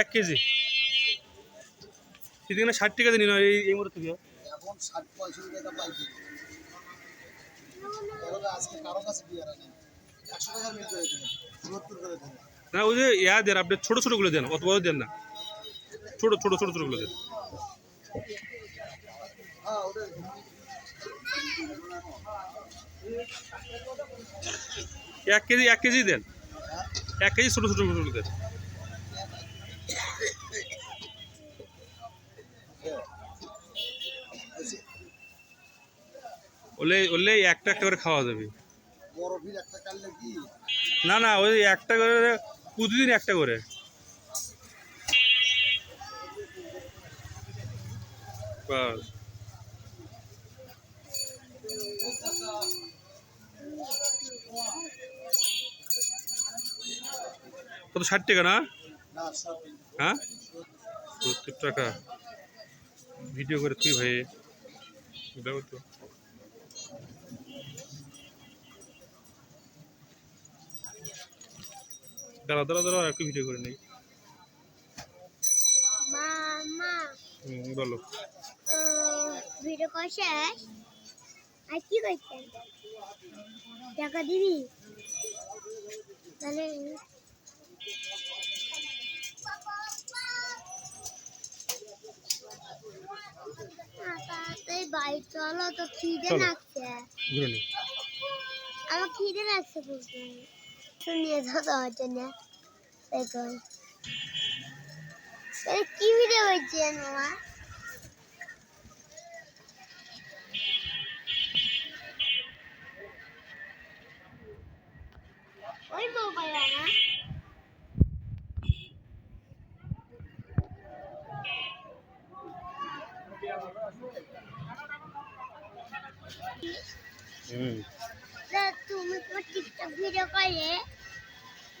এক কেজি। সেদিকে ষাট টাকা দিন এই এই মুহূর্তে থেকে এখন ষাট পঁয়ষট্টি টাকা পাইছি। আজকে কারও কাছে বিয়ারা একশো টাকার মিল করে দেবেন সত্তর করে দেবেন না ওই যে ইয়া দেন আপনি ছোট ছোটগুলো দেন অত বড় দেন না। ছোট ছোট ছোট ছোটগুলো দেন। হ্যাঁ এক কেজি এক কেজি দেন। এক কেজি ছোট ছোট ছোটগুলো দেন। ওলে ওলে একটা একটা করে খাওয়া যাবে। না না ওই একটা করে প্রতিদিন একটা করে। বাস। কত ষাট টাকা না? হ্যাঁ? সত্তর টাকা। ভিডিও করে তুই ভাই। তো। দাঁড়া দাঁড়া দাঁড়া একটু ভিডিও করে নেই। হুম, বলো। ভিডিও কল শেষ? আর কি করছেন? টাকা দিবি? তাহলে বাইক চলো তো খিদে লাগছে। আমার খিদে লাগছে বুঝতে শুনিয়ে দাও তোমার জন্য। দেখুন কি ভিডিও করছেন মামা ওই মোবাইল না হুম। তুমি তোমার টিকটক ভিডিও করে হ্যাঁ